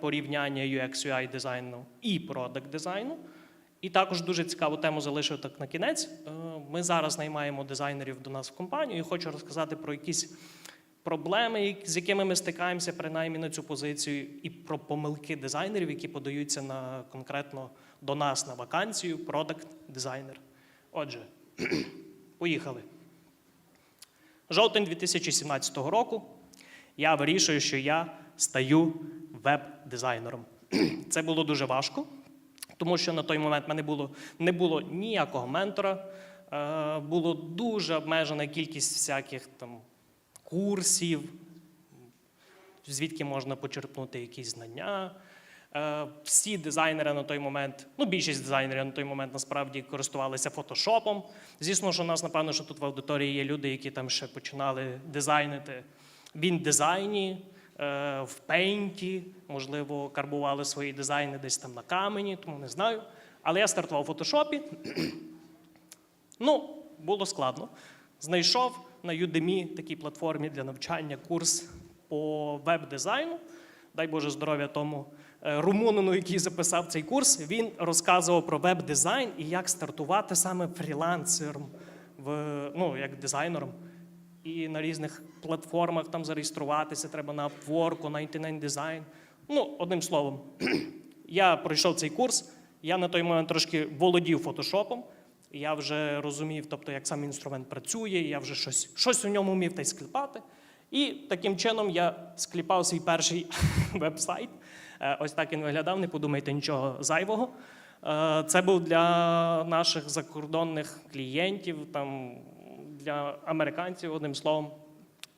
порівняння UX UI дизайну і продакт дизайну. І також дуже цікаву тему залишив так на кінець. Е, Ми зараз наймаємо дизайнерів до нас в компанію і хочу розказати про якісь проблеми, з якими ми стикаємося принаймні на цю позицію, і про помилки дизайнерів, які подаються на конкретно до нас на вакансію, продакт дизайнер. Отже, поїхали. Жовтень 2017 року я вирішую, що я стаю веб-дизайнером. Це було дуже важко, тому що на той момент в мене було, не було ніякого ментора, е, було дуже обмежена кількість всяких там курсів, звідки можна почерпнути якісь знання. Е, Всі дизайнери на той момент, ну більшість дизайнерів на той момент насправді користувалися фотошопом. Звісно, що у нас, напевно, що тут в аудиторії є люди, які там ще починали дизайнити в індизайні, в пейнті, можливо, карбували свої дизайни десь там на камені, тому не знаю. Але я стартував в фотошопі. Ну, було складно. Знайшов на Udemy такій платформі для навчання курс по веб-дизайну. Дай Боже здоров'я тому е, румунину, який записав цей курс. Він розказував про веб-дизайн і як стартувати саме фрілансером, в, ну, як дизайнером. І на різних платформах там зареєструватися треба на Upwork, на 99 Design. Ну, одним словом, я пройшов цей курс, я на той момент трошки володів фотошопом, я вже розумів, тобто, як сам інструмент працює, я вже щось, щось у ньому вмів та й скліпати. І таким чином я скліпав свій перший веб-сайт. Е, Ось так він виглядав, не подумайте нічого зайвого. Е, Це був для наших закордонних клієнтів, там, для американців, одним словом.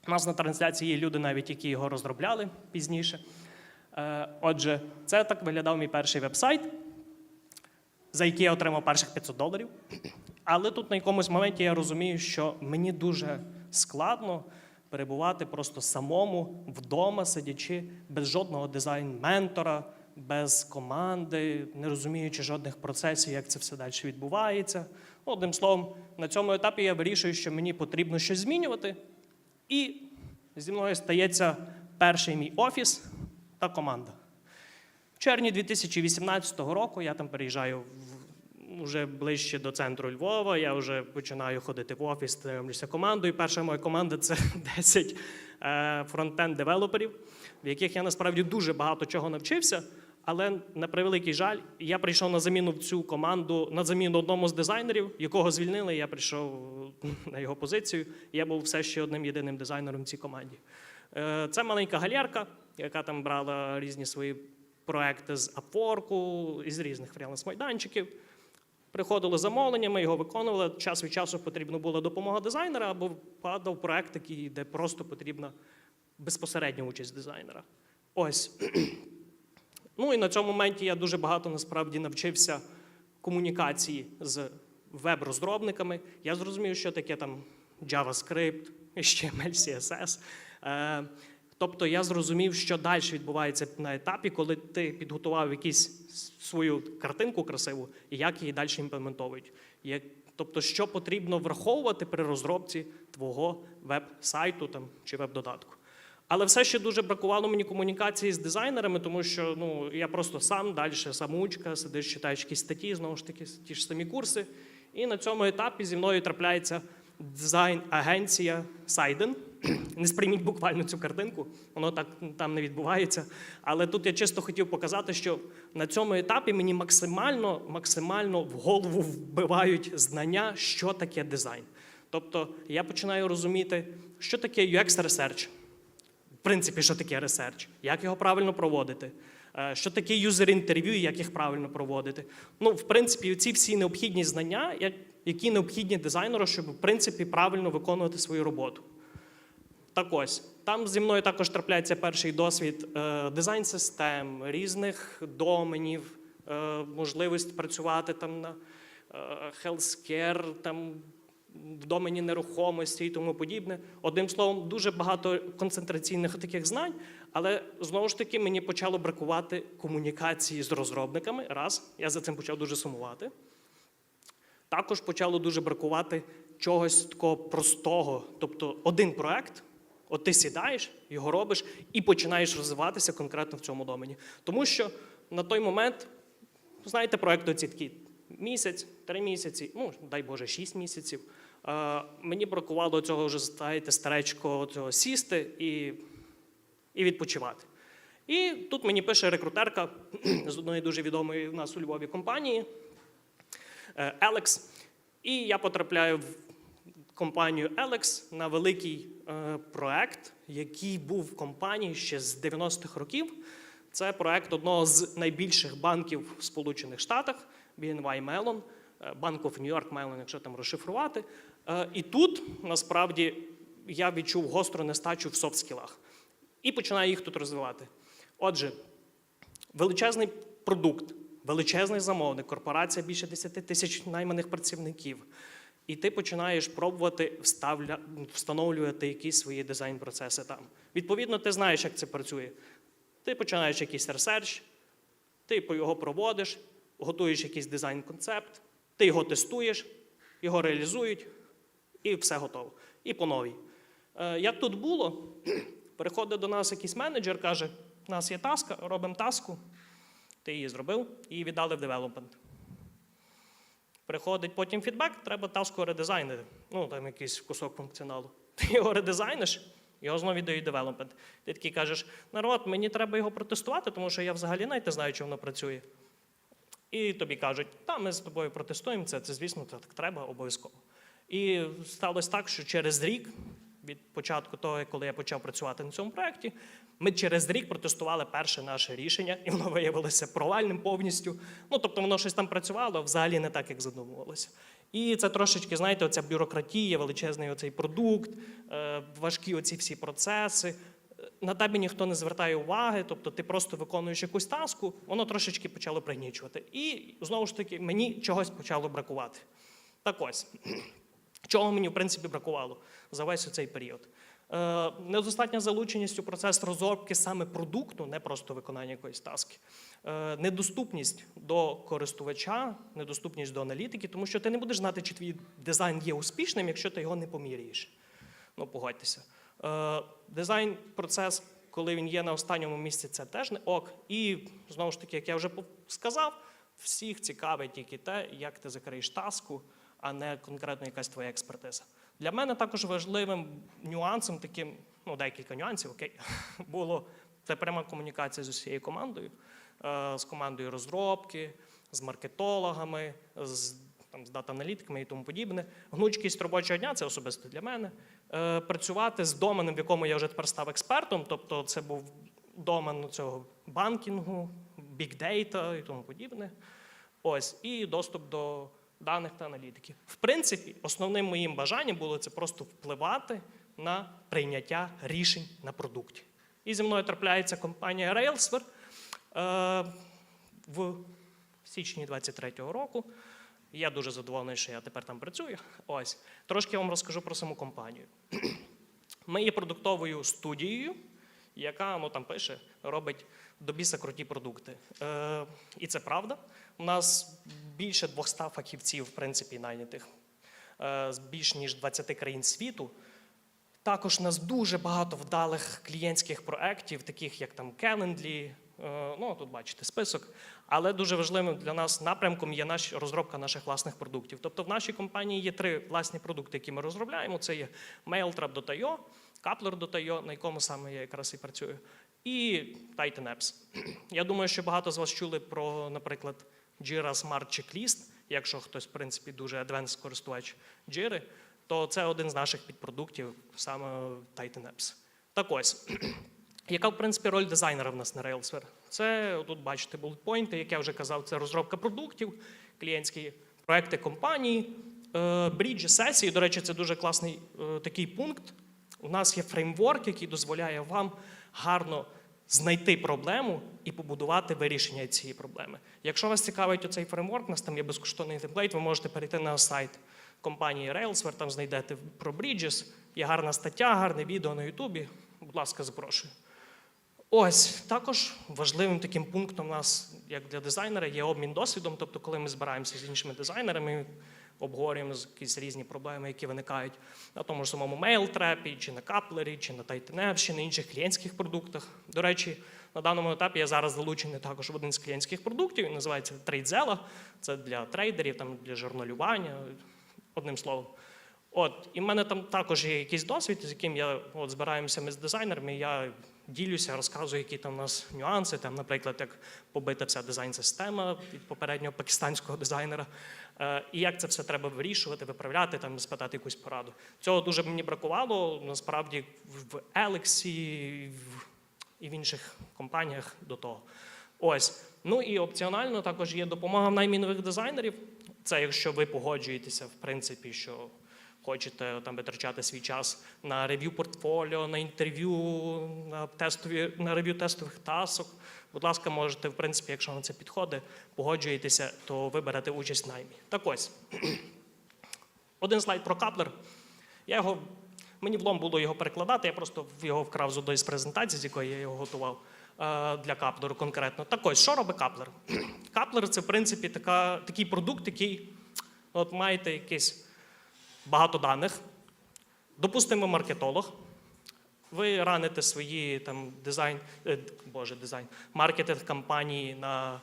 У нас на трансляції є люди, навіть які його розробляли пізніше. Е, Отже, це так виглядав мій перший веб-сайт, за який я отримав перших 500 доларів. Але тут на якомусь моменті я розумію, що мені дуже складно перебувати просто самому вдома, сидячи без жодного дизайн-ментора, без команди, не розуміючи жодних процесів, як це все далі відбувається. Одним словом, на цьому етапі я вирішую, що мені потрібно щось змінювати. І зі мною стається перший мій офіс та команда. В червні 2018 року я там переїжджаю вже ближче до центру Львова. Я вже починаю ходити в офіс, знайомлюся командою. Перша моя команда це 10 е, фронтенд-девелоперів, в яких я насправді дуже багато чого навчився. Але на превеликий жаль, я прийшов на заміну в цю команду на заміну одному з дизайнерів, якого звільнили. Я прийшов на його позицію. Я був все ще одним єдиним дизайнером в цій команді. Е, Це маленька галерка, яка там брала різні свої проекти з Upwork, із різних фріланс-майданчиків. Приходило замовлення, ми його виконували. Час від часу потрібна була допомога дизайнера, або падав проект, який, де просто потрібна безпосередня участь дизайнера. Ось. Ну і на цьому моменті я дуже багато насправді навчився комунікації з веб-розробниками. Я зрозумів, що таке там JavaScript, HTML, CSS. Е, Тобто я зрозумів, що далі відбувається на етапі, коли ти підготував якусь свою картинку красиву, і як її далі імплементовують. Тобто, що потрібно враховувати при розробці твого веб-сайту чи веб-додатку. Але все ще дуже бракувало мені комунікації з дизайнерами, тому що ну, я просто сам далі самоучка, сидиш, читаєш якісь статті, знову ж таки, ті ж самі курси. І на цьому етапі зі мною трапляється дизайн-агенція Сайден. Не сприйміть буквально цю картинку, воно так там не відбувається. Але тут я чисто хотів показати, що на цьому етапі мені максимально, максимально в голову вбивають знання, що таке дизайн. Тобто я починаю розуміти, що таке UX Research, в принципі, що таке ресерч, як його правильно проводити, е, що таке юзер-інтерв'ю і як їх правильно проводити. Ну, в принципі, ці всі необхідні знання, які необхідні дизайнеру, щоб в принципі правильно виконувати свою роботу. Так ось, там зі мною також трапляється перший досвід е, дизайн-систем, різних доменів, е, можливість працювати там на healthcare, там в домені нерухомості і тому подібне. Одним словом, дуже багато концентраційних таких знань, але знову ж таки мені почало бракувати комунікації з розробниками. Раз, я за цим почав дуже сумувати. Також почало дуже бракувати чогось такого простого, тобто один проект, От ти сідаєш, його робиш і починаєш розвиватися конкретно в цьому домені. Тому що на той момент, знаєте, проекти ці такі місяць, три місяці, ну дай Боже, шість місяців. Мені бракувало цього вже знаєте, старечко цього сісти і, і відпочивати. І тут мені пише рекрутерка з одної дуже відомої в нас у Львові компанії е, Alex. І я потрапляю в компанію Alex на великий е, проект, який був в компанії ще з 90-х років. Це проект одного з найбільших банків в Сполучених Штатах BNY Mellon, е, Bank of New York Mellon, якщо там розшифрувати. Е, І тут насправді я відчув гостру нестачу в софт-скілах і починаю їх тут розвивати. Отже, величезний продукт, величезний замовник, корпорація більше 10 тисяч найманих працівників. І ти починаєш пробувати вставля... встановлювати якісь свої дизайн-процеси там. Відповідно, ти знаєш, як це працює. Ти починаєш якийсь ресерч, ти по його проводиш, готуєш якийсь дизайн-концепт, ти його тестуєш, його реалізують, і все готово. І по новій. Е, Як тут було, приходить до нас якийсь менеджер, каже: у нас є таска, робимо таску, ти її зробив і віддали в девелопмент. Приходить потім фідбек, треба таску редизайнити. Ну, там якийсь кусок функціоналу. Ти його редизайниш, його знову віддають девелопмент. Ти такий кажеш, народ, мені треба його протестувати, тому що я взагалі навіть не знаю, чи воно працює. І тобі кажуть, та ми з тобою протестуємо це, це звісно, так треба обов'язково. І сталося так, що через рік, від початку того, коли я почав працювати на цьому проєкті, ми через рік протестували перше наше рішення, і воно виявилося провальним повністю. Ну, тобто воно щось там працювало, взагалі не так, як задумувалося. І це трошечки, знаєте, оця бюрократія, величезний оцей продукт, е, важкі оці всі процеси. Е, На тебе ніхто не звертає уваги, тобто ти просто виконуєш якусь таску, воно трошечки почало пригнічувати. І знову ж таки, мені чогось почало бракувати. Так ось, чого мені в принципі бракувало за весь цей період. Е, недостатня залученість у процес розробки саме продукту, не просто виконання якоїсь таски. Е, недоступність до користувача, недоступність до аналітики, тому що ти не будеш знати, чи твій дизайн є успішним, якщо ти його не поміряєш. Ну, погодьтеся. Е, дизайн процес, коли він є на останньому місці, це теж не ок. І знову ж таки, як я вже сказав, всіх цікавить тільки те, як ти закриєш таску, а не конкретно якась твоя експертиза. Для мене також важливим нюансом, таким, ну, декілька нюансів, окей, було це пряма комунікація з усією командою, е, з командою розробки, з маркетологами, з, там, з дата-аналітиками і тому подібне. Гнучкість робочого дня це особисто для мене. Е, Працювати з доменом, в якому я вже тепер став експертом, тобто це був домен цього банкінгу, бікдейта і тому подібне. Ось, і доступ до даних та аналітики. В принципі, основним моїм бажанням було це просто впливати на прийняття рішень на продукті. І зі мною трапляється компанія Railsware е, в січні 23-го року. Я дуже задоволений, що я тепер там працюю. Ось трошки я вам розкажу про саму компанію. Ми є продуктовою студією, яка ну, там пише, робить до біса круті продукти. Е, і це правда. У нас більше 200 фахівців, в принципі, найнятих е, з більш ніж 20 країн світу. Також у нас дуже багато вдалих клієнтських проєктів, таких як там Calendly, е, ну тут бачите список. Але дуже важливим для нас напрямком є наш, розробка наших власних продуктів. Тобто в нашій компанії є три власні продукти, які ми розробляємо. Це є MailTrap.io, Coupler.io, на якому саме я якраз і працюю, і Titan Apps. Я думаю, що багато з вас чули про, наприклад, Jira Smart Checklist, якщо хтось, в принципі, дуже advanced користувач Jira, то це один з наших підпродуктів, саме Titan Apps. Так ось, яка, в принципі, роль дизайнера в нас на Railsware? Це тут бачите бултпойнти, як я вже казав, це розробка продуктів, клієнтські проекти компанії, е, бріджі сесії. До речі, це дуже класний е, такий пункт. У нас є фреймворк, який дозволяє вам гарно знайти проблему і побудувати вирішення цієї проблеми. Якщо вас цікавить оцей фреймворк, у нас там є безкоштовний темплейт, ви можете перейти на сайт компанії Railsware, там знайдете про Bridges, є гарна стаття, гарне відео на Ютубі. Будь ласка, запрошую. Ось також важливим таким пунктом у нас, як для дизайнера, є обмін досвідом. Тобто, коли ми збираємося з іншими дизайнерами, обговорюємо якісь різні проблеми, які виникають на тому ж самому мейлтрепі, чи на каплері, чи на Titan чи на інших клієнтських продуктах. До речі, на даному етапі я зараз залучений також в один з клієнтських продуктів. Він називається TradeZella. Це для трейдерів, там для журналювання, одним словом. От, і в мене там також є якийсь досвід, з яким я от збираємося ми з дизайнерами. Я ділюся, розказую, які там у нас нюанси. Там, наприклад, як побита вся дизайн-система від попереднього пакистанського дизайнера, е, і як це все треба вирішувати, виправляти, там спитати якусь пораду. Цього дуже мені бракувало. Насправді в Елексі і в інших компаніях до того. Ось. Ну і опціонально також є допомога в наймі нових дизайнерів. Це якщо ви погоджуєтеся, в принципі, що хочете там витрачати свій час на рев'ю портфоліо, на інтерв'ю, на тестові на рев'ю тестових тасок. Будь ласка, можете, в принципі, якщо вам це підходить, погоджуєтеся, то ви берете участь в наймі. Так ось один слайд про каплер. Я його мені влом було його перекладати. Я просто його вкрав з одної з презентацій, з якої я його готував е, для каплеру конкретно. Так ось, що робить каплер? Каплер це в принципі така, такий продукт, який от маєте якийсь багато даних. Допустимо, маркетолог. Ви раните свої там дизайн, е, боже, дизайн, маркетинг кампанії на,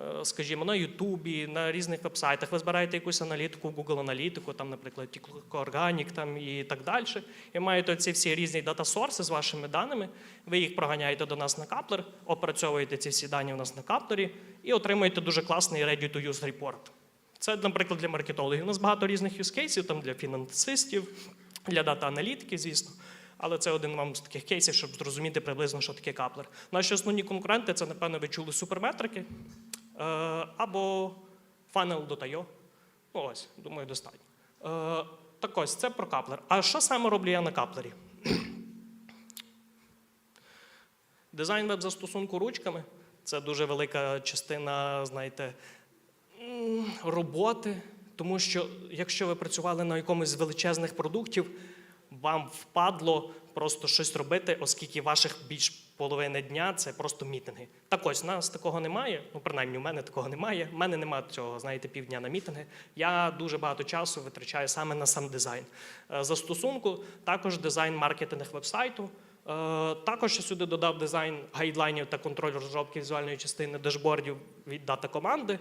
е, скажімо, на Ютубі, на різних вебсайтах. Ви збираєте якусь аналітику, Google аналітику, там, наприклад, Organic там, і так далі. І маєте ці всі різні дата-сорси з вашими даними. Ви їх проганяєте до нас на каплер, опрацьовуєте ці всі дані у нас на каплері і отримуєте дуже класний ready-to-use report. Це, наприклад, для маркетологів. У нас багато різних юзкейсів, там для фінансистів, для дата-аналітиків, звісно. Але це один вам з таких кейсів, щоб зрозуміти приблизно, що таке каплер. Наші основні конкуренти це, напевно, ви чули суперметрики е, або Funnel.io. Ну, ось, думаю, достатньо. Е, так ось, це про каплер. А що саме роблю я на каплері? Дизайн веб-застосунку ручками це дуже велика частина, знаєте, роботи. Тому що якщо ви працювали на якомусь з величезних продуктів, вам впадло просто щось робити, оскільки ваших більш половини дня це просто мітинги. Так ось, нас такого немає. Ну, принаймні, у мене такого немає. У мене немає цього, знаєте, півдня на мітинги. Я дуже багато часу витрачаю саме на сам дизайн. Е, Застосунку також дизайн маркетинг вебсайту. Е, Також я сюди додав дизайн гайдлайнів та контроль розробки візуальної частини дашбордів від дата команди.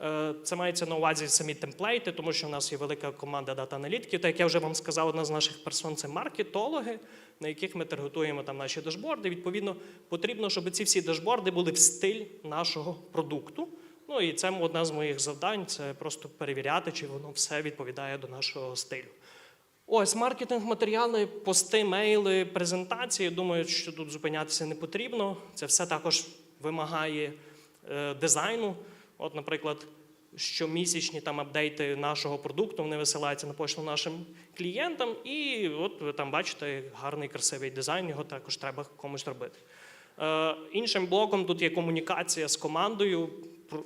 Е, Це мається на увазі самі темплейти, тому що в нас є велика команда дата-аналітиків. Так як я вже вам сказав, одна з наших персон це маркетологи, на яких ми таргетуємо там наші дашборди. Відповідно, потрібно, щоб ці всі дашборди були в стиль нашого продукту. Ну і це одне з моїх завдань це просто перевіряти, чи воно все відповідає до нашого стилю. Ось маркетинг, матеріали, пости, мейли, презентації. Думаю, що тут зупинятися не потрібно. Це все також вимагає е, дизайну. От, наприклад, щомісячні там апдейти нашого продукту вони висилаються на пошту нашим клієнтам, і от ви там бачите гарний красивий дизайн, його також треба комусь робити. Е, іншим блоком тут є комунікація з командою,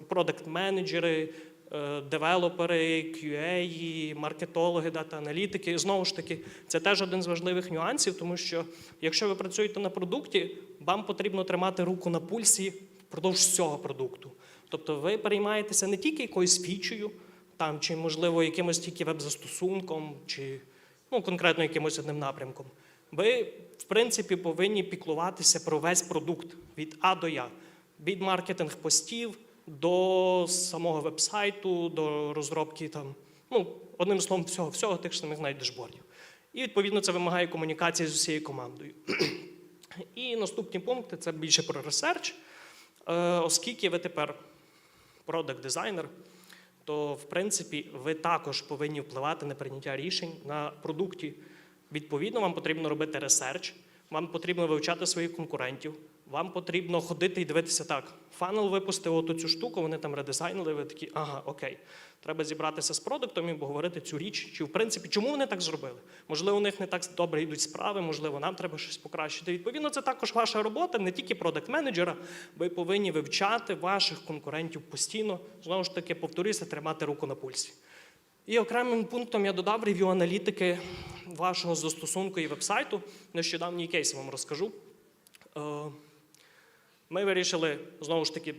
продакт-менеджери, е, девелопери, QA, маркетологи, дата-аналітики. Знову ж таки, це теж один з важливих нюансів, тому що якщо ви працюєте на продукті, вам потрібно тримати руку на пульсі впродовж всього продукту. Тобто ви переймаєтеся не тільки якоюсь фічею, там, чи, можливо, якимось тільки веб-застосунком, чи ну, конкретно якимось одним напрямком. Ви, в принципі, повинні піклуватися про весь продукт від А до Я, від маркетинг постів до самого вебсайту, до розробки там, ну, одним словом, всього, всього тих самих навіть дашбордів. І відповідно це вимагає комунікації з усією командою. І наступні пункти це більше про ресерч. Е, Оскільки ви тепер продакт-дизайнер, то в принципі ви також повинні впливати на прийняття рішень на продукті. Відповідно, вам потрібно робити ресерч, вам потрібно вивчати своїх конкурентів, вам потрібно ходити і дивитися так. Фанел випустив оту цю штуку, вони там редизайнили, ви такі, ага, окей. Треба зібратися з продуктом і поговорити цю річ. Чи в принципі, чому вони так зробили? Можливо, у них не так добре йдуть справи, можливо, нам треба щось покращити. Відповідно, це також ваша робота, не тільки продакт-менеджера. Ви повинні вивчати ваших конкурентів постійно. Знову ж таки, повторюся, тримати руку на пульсі. І окремим пунктом я додав рев'ю аналітики вашого застосунку і вебсайту. Нещодавній кейс вам розкажу. Е, Ми вирішили знову ж таки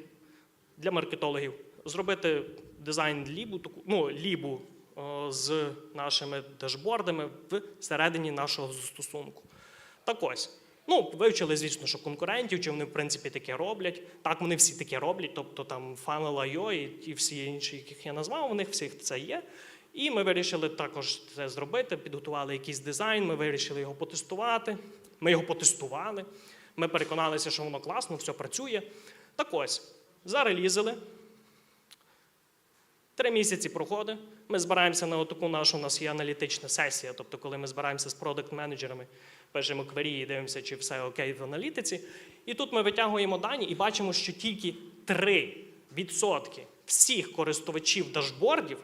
для маркетологів зробити дизайн лібу, ну, лібу е, з нашими дашбордами всередині нашого застосунку. Так ось. Ну, вивчили, звісно, що конкурентів, чи вони в принципі таке роблять. Так, вони всі таке роблять, тобто там Funnel.io і, і всі інші, яких я назвав, у них всіх це є. І ми вирішили також це зробити, підготували якийсь дизайн, ми вирішили його потестувати. Ми його потестували. Ми переконалися, що воно класно, все працює. Так ось, зарелізили. Три місяці проходить. Ми збираємося на таку нашу, у нас є аналітична сесія, тобто, коли ми збираємося з продакт-менеджерами, пишемо квері і дивимося, чи все окей в аналітиці. І тут ми витягуємо дані і бачимо, що тільки 3% всіх користувачів дашбордів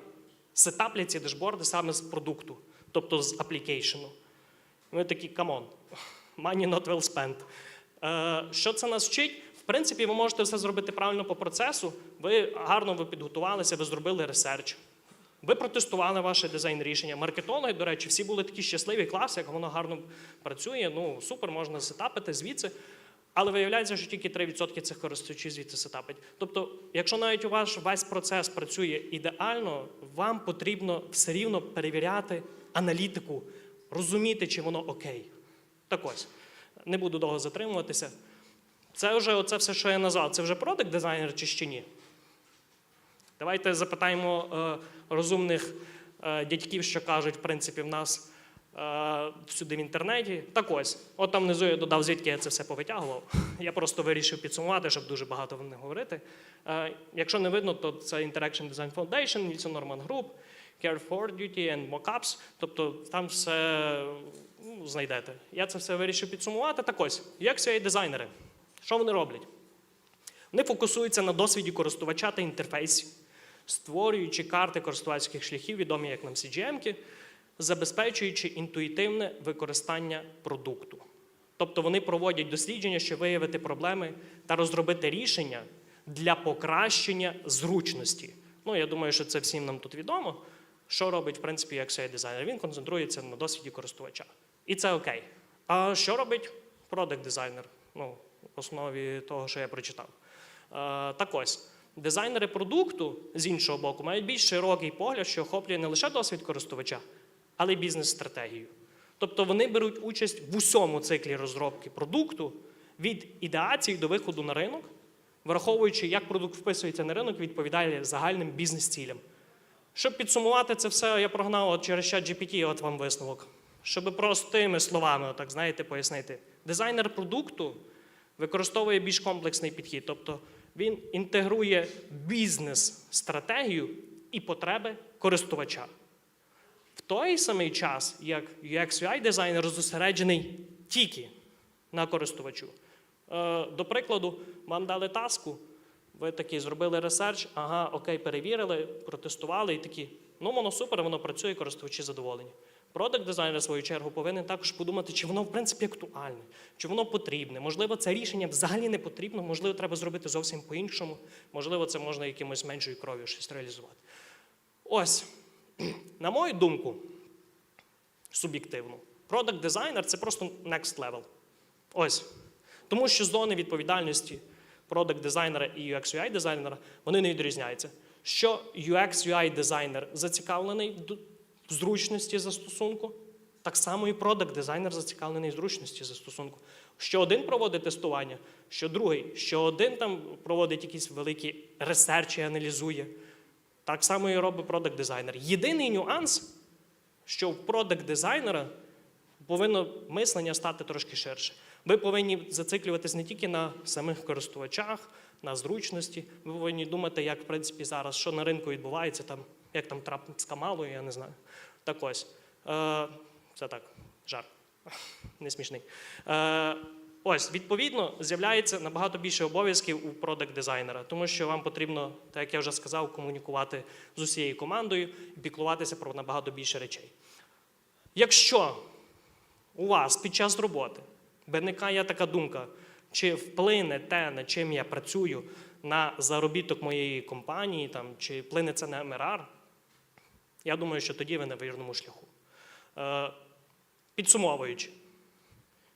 сетаплять ці дашборди саме з продукту, тобто з аплікейшену. Ми такі, камон, money not well spent. Е, Що це нас вчить? В принципі, ви можете все зробити правильно по процесу. Ви гарно ви підготувалися, ви зробили ресерч. Ви протестували ваше дизайн рішення. Маркетологи, до речі, всі були такі щасливі, клас, як воно гарно працює. Ну супер, можна сетапити звідси. Але виявляється, що тільки 3% цих користувачів звідси сетапить. Тобто, якщо навіть у ваш весь процес працює ідеально, вам потрібно все рівно перевіряти аналітику, розуміти, чи воно окей. Так ось, не буду довго затримуватися. Це вже оце все, що я назвав. Це вже продакт дизайнер чи ще ні? Давайте запитаємо е, розумних е, дядьків, що кажуть, в принципі, в нас всюди в інтернеті. Так ось, от там внизу я додав, звідки я це все повитягував. Я просто вирішив підсумувати, щоб дуже багато не говорити. Е, якщо не видно, то це Interaction Design Foundation, Nielsen Norman Group, Care for Duty and Mockups. Тобто там все ну, знайдете. Я це все вирішив підсумувати. Так ось, як CI дизайнери, що вони роблять? Вони фокусуються на досвіді користувача та інтерфейсі, створюючи карти користувацьких шляхів, відомі як нам CGM-ки, забезпечуючи інтуїтивне використання продукту. Тобто вони проводять дослідження, щоб виявити проблеми та розробити рішення для покращення зручності. Ну, я думаю, що це всім нам тут відомо. Що робить, в принципі, ceo дизайнер? Він концентрується на досвіді користувача. І це окей. А що робить продакт дизайнер? Ну, в основі того, що я прочитав. Е, так ось, дизайнери продукту з іншого боку мають більш широкий погляд, що охоплює не лише досвід користувача, але й бізнес-стратегію. Тобто вони беруть участь в усьому циклі розробки продукту від ідеації до виходу на ринок, враховуючи, як продукт вписується на ринок, відповідає загальним бізнес-цілям. Щоб підсумувати це все, я прогнав через чат GPT, от вам висновок. Щоб простими словами, отак, знаєте, пояснити. Дизайнер продукту використовує більш комплексний підхід, тобто він інтегрує бізнес-стратегію і потреби користувача. В той самий час, як UX UI дизайнер зосереджений тільки на користувачу. Е, До прикладу, вам дали таску, ви такі зробили ресерч, ага, окей, перевірили, протестували і такі, ну воно супер, воно працює, користувачі задоволені. Продакт дизайнер, в свою чергу, повинен також подумати, чи воно в принципі актуальне, чи воно потрібне. Можливо, це рішення взагалі не потрібно, можливо, треба зробити зовсім по-іншому, можливо, це можна якимось меншою кров'ю щось реалізувати. Ось, на мою думку, суб'єктивну, продакт дизайнер це просто next level. Ось. Тому що зони відповідальності продакт дизайнера і UX UI дизайнера вони не відрізняються. Що UX UI дизайнер зацікавлений в зручності застосунку, так само і продакт дизайнер зацікавлений в зручності застосунку. Що один проводить тестування, що другий, що один там проводить якісь великі ресерчі, аналізує. Так само і робить продакт дизайнер. Єдиний нюанс, що в продакт дизайнера повинно мислення стати трошки ширше. Ви повинні зациклюватись не тільки на самих користувачах, на зручності. Ви повинні думати, як в принципі зараз, що на ринку відбувається, там, як там трапить з камалою, я не знаю. Так ось. Е, це так, жарт. Не смішний. Е, ось, відповідно, з'являється набагато більше обов'язків у продакт дизайнера, тому що вам потрібно, так як я вже сказав, комунікувати з усією командою і піклуватися про набагато більше речей. Якщо у вас під час роботи виникає така думка, чи вплине те, над чим я працюю, на заробіток моєї компанії, там, чи вплине це на МРР, я думаю, що тоді ви на вірному шляху. Е, підсумовуючи,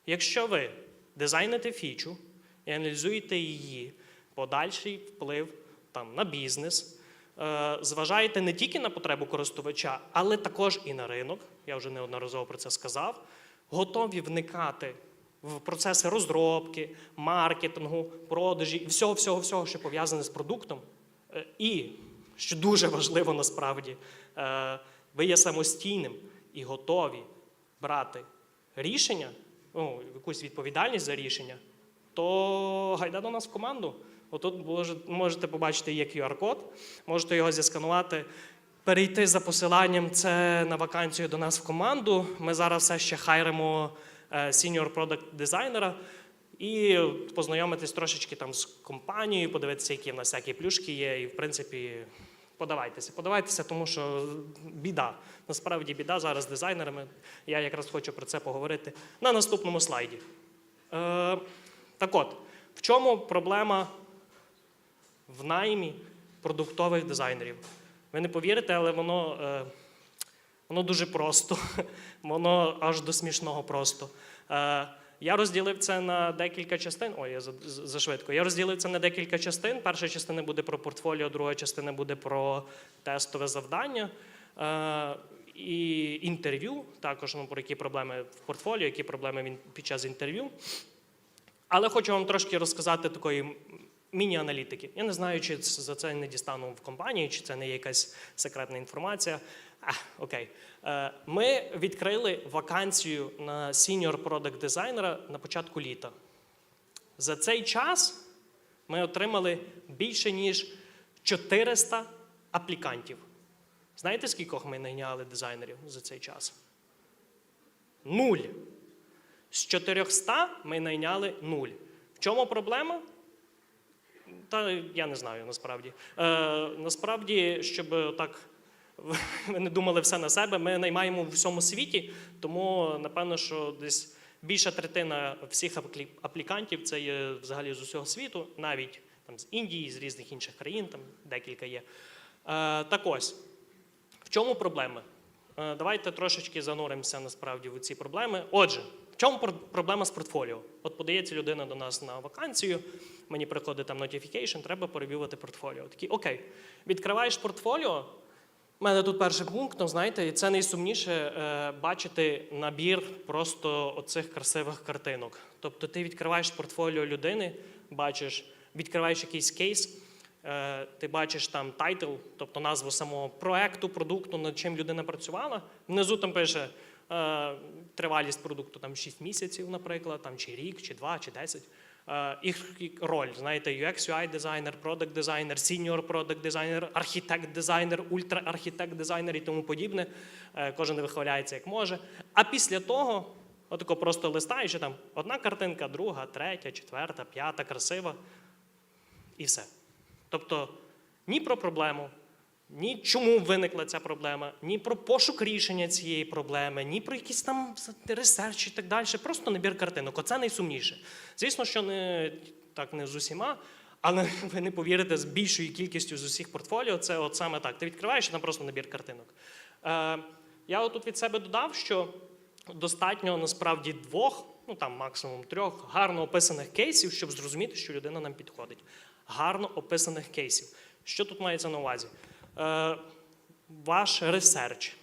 якщо ви дизайните фічу і аналізуєте її подальший вплив там, на бізнес, е, зважаєте не тільки на потребу користувача, але також і на ринок. Я вже неодноразово про це сказав. Готові вникати в процеси розробки, маркетингу, продажі всього, всього, всього, що пов'язане з продуктом. Е, І, що дуже важливо насправді, е, ви є самостійним і готові брати рішення, ну, якусь відповідальність за рішення, то гайда до нас в команду. Отут можете побачити є QR-код, можете його зісканувати, перейти за посиланням це на вакансію до нас в команду. Ми зараз все ще хайримо е, senior product дизайнера і познайомитись трошечки там з компанією, подивитися, які в нас всякі плюшки є, і в принципі. Подавайтеся, подавайтеся, тому що біда. Насправді біда зараз з дизайнерами. Я якраз хочу про це поговорити на наступному слайді. Е, так от, в чому проблема в наймі продуктових дизайнерів? Ви не повірите, але воно, е, воно дуже просто, воно аж до смішного просто. Е, я розділив це на декілька частин. Ой, я за- зашвидко. Я розділив це на декілька частин. Перша частина буде про портфоліо, друга частина буде про тестове завдання. Е, і інтерв'ю, також ну, про які проблеми в портфоліо, які проблеми він під час інтерв'ю. Але хочу вам трошки розказати такої міні-аналітики. Я не знаю, чи за це не дістану в компанії, чи це не є якась секретна інформація. Окей. Е, Ми відкрили вакансію на senior product дизайнера на початку літа. За цей час ми отримали більше ніж 400 аплікантів. Знаєте, скількох ми найняли дизайнерів за цей час? Нуль. З 400 ми найняли нуль. В чому проблема? Та я не знаю насправді. Е, насправді, щоб так ви не думали все на себе, ми наймаємо в всьому світі, тому напевно, що десь більша третина всіх аплікантів це є взагалі з усього світу, навіть там з Індії, з різних інших країн, там декілька є. Е, так ось, в чому проблема? Е, Давайте трошечки зануримося насправді в ці проблеми. Отже, в чому проблема з портфоліо? От подається людина до нас на вакансію, мені приходить там notification, треба перевірити портфоліо. Такий, окей, відкриваєш портфоліо. У мене тут перший пункт, ну, знаєте, і це найсумніше е, бачити набір просто оцих красивих картинок. Тобто ти відкриваєш портфоліо людини, бачиш, відкриваєш якийсь кейс, е, ти бачиш там тайтл, тобто назву самого проекту, продукту, над чим людина працювала. Внизу там пише е, тривалість продукту там 6 місяців, наприклад, там, чи рік, чи 2, чи 10. Е, Їх роль, знаєте, UX, UI дизайнер, продакт дизайнер, senior продакт дизайнер, архітект дизайнер, ультра архітект дизайнер і тому подібне. Е, Кожен вихваляється як може. А після того, отако просто листаєш, і там одна картинка, друга, третя, четверта, п'ята, красива, і все. Тобто ні про проблему, ні чому виникла ця проблема, ні про пошук рішення цієї проблеми, ні про якісь там ресерч і так далі. Просто набір картинок. Оце найсумніше. Звісно, що не так не з усіма, але ви не повірите, з більшою кількістю з усіх портфоліо це от саме так. Ти відкриваєш і там просто набір картинок. Е, я отут від себе додав, що достатньо насправді двох, ну там максимум трьох, гарно описаних кейсів, щоб зрозуміти, що людина нам підходить. Гарно описаних кейсів. Що тут мається на увазі? Е, ваш ресерч.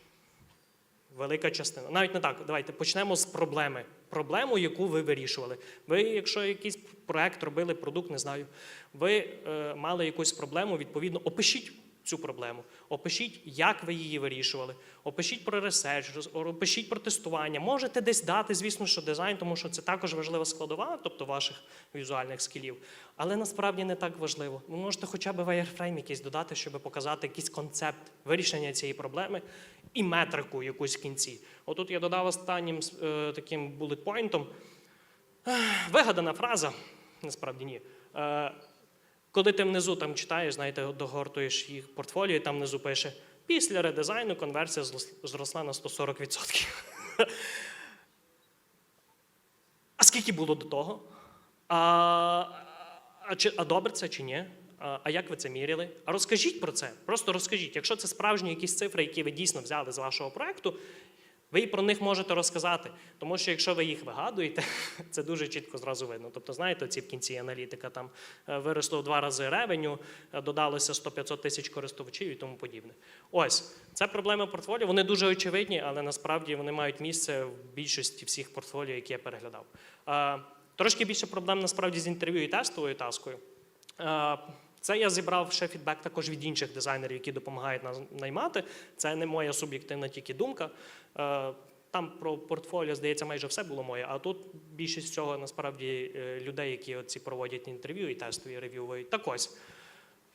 Велика частина. Навіть не так. Давайте почнемо з проблеми. Проблему, яку ви вирішували. Ви, якщо якийсь проект робили, продукт, не знаю, ви е, мали якусь проблему, відповідно, опишіть цю проблему. Опишіть, як ви її вирішували. Опишіть про ресерч, опишіть про тестування. Можете десь дати, звісно, що дизайн, тому що це також важлива складова, тобто ваших візуальних скілів. Але насправді не так важливо. Ви можете хоча б wireframe якийсь додати, щоб показати якийсь концепт вирішення цієї проблеми і метрику якусь в кінці. Отут я додав останнім е, таким булетпойнтом. Вигадана фраза, насправді ні. Е, коли ти внизу там читаєш, знаєте, догортуєш їх портфоліо, і там внизу пише: після редизайну конверсія зросла на 140%. А скільки було до того? А, а, чи, а добре це чи ні? А, а як ви це міряли? А розкажіть про це. Просто розкажіть. Якщо це справжні якісь цифри, які ви дійсно взяли з вашого проекту, Ви і про них можете розказати, тому що якщо ви їх вигадуєте, це дуже чітко зразу видно. Тобто, знаєте, ці в кінці аналітика там е, виросло в два рази ревеню, е, додалося 100-500 тисяч користувачів і тому подібне. Ось це проблеми портфоліо. Вони дуже очевидні, але насправді вони мають місце в більшості всіх портфоліо, які я переглядав. Е, Трошки більше проблем насправді з інтерв'ю і тестовою таскою. Це я зібрав ще фідбек також від інших дизайнерів, які допомагають нас наймати. Це не моя суб'єктивна тільки думка. Е, Там про портфоліо, здається, майже все було моє. А тут більшість цього насправді е, людей, які ці проводять інтерв'ю і тестові рев'юють. Так ось.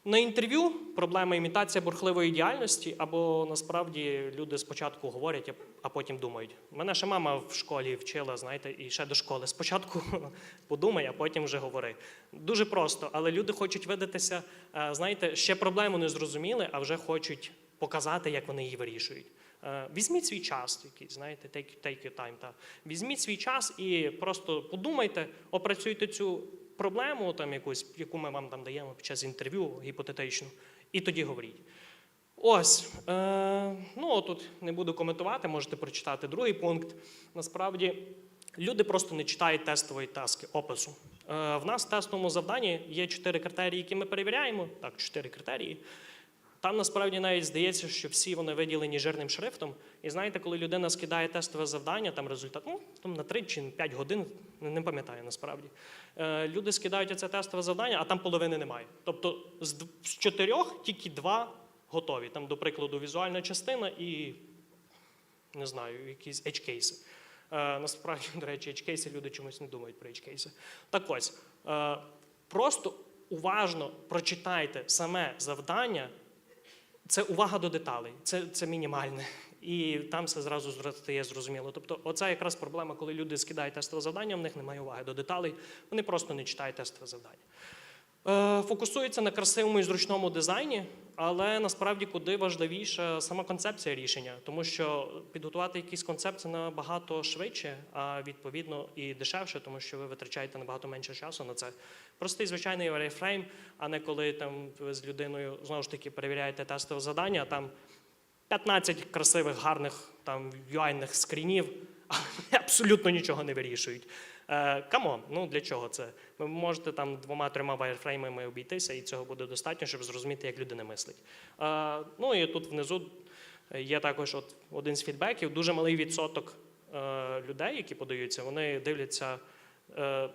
На інтерв'ю проблема імітація бурхливої діяльності, або насправді люди спочатку говорять, а- потім думають. Мене ще мама в школі вчила, знаєте, і ще до школи. Спочатку подумай, а потім вже говори. Дуже просто, але люди хочуть видатися, е, знаєте, ще проблему не зрозуміли, а вже хочуть показати, як вони її вирішують. Е, Візьміть свій час, якийсь, знаєте, take, take your time. Та. Візьміть свій час і просто подумайте, опрацюйте цю проблему, там якусь, яку ми вам там даємо під час інтерв'ю, гіпотетично, і тоді говоріть. Ось, е, ну тут не буду коментувати, можете прочитати другий пункт. Насправді, люди просто не читають тестової таски опису. Е, в нас в тестовому завданні є чотири критерії, які ми перевіряємо. Так, чотири критерії. Там насправді навіть здається, що всі вони виділені жирним шрифтом. І знаєте, коли людина скидає тестове завдання, там результат ну, там на 3 чи 5 годин, не пам'ятаю насправді. Е, люди скидають це тестове завдання, а там половини немає. Тобто з, чотирьох тільки два готові. Там, до прикладу, візуальна частина і не знаю, якісь edge-кейси. Е, насправді, до речі, edge-кейси люди чомусь не думають про edge-кейси. Так ось, е, просто уважно прочитайте саме завдання. Це увага до деталей, це, це мінімальне. І там все зразу зра- стає зрозуміло. Тобто, оце якраз проблема, коли люди скидають тестове завдання, в них немає уваги до деталей, вони просто не читають тестове завдання. Е, Фокусується на красивому і зручному дизайні, але насправді куди важливіша сама концепція рішення, тому що підготувати якийсь концепт це набагато швидше, а відповідно і дешевше, тому що ви витрачаєте набагато менше часу на це. Простий звичайний wireframe, а не коли там ви з людиною знову ж таки перевіряєте тестове завдання, там 15 красивих, гарних там UI-них скрінів, абсолютно нічого не вирішують. Е, Камон, ну для чого це? Ви можете там двома-трьома вайрфреймами обійтися, і цього буде достатньо, щоб зрозуміти, як людина мислить. Е, Ну і тут внизу є також от один з фідбеків. Дуже малий відсоток е, людей, які подаються, вони дивляться. е,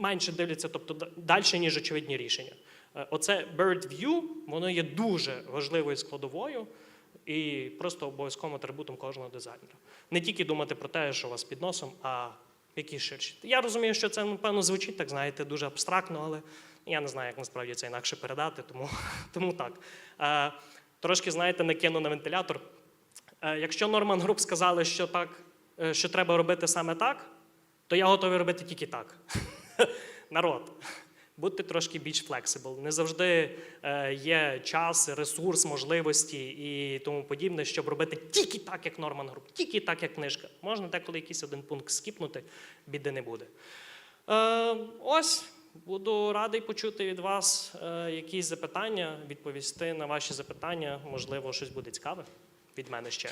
менше дивляться, тобто далі, ніж очевидні рішення. Е, Оце bird view, воно є дуже важливою складовою і просто обов'язковим атрибутом кожного дизайнера. Не тільки думати про те, що у вас під носом, а які ширші. Я розумію, що це, напевно, звучить, так знаєте, дуже абстрактно, але я не знаю, як насправді це інакше передати, тому, тому так. Е, Трошки, знаєте, накину на вентилятор. Е, Якщо Норман Груп сказали, що так, е, що треба робити саме так, то я готовий робити тільки так. Народ, будьте трошки більш флексибл. Не завжди е, є час, ресурс, можливості і тому подібне, щоб робити тільки так, як Норман Груп, тільки так, як книжка. Можна деколи якийсь один пункт скіпнути, біди не буде. Е, ось. Буду радий почути від вас е, якісь запитання, відповісти на ваші запитання. Можливо, щось буде цікаве від мене ще.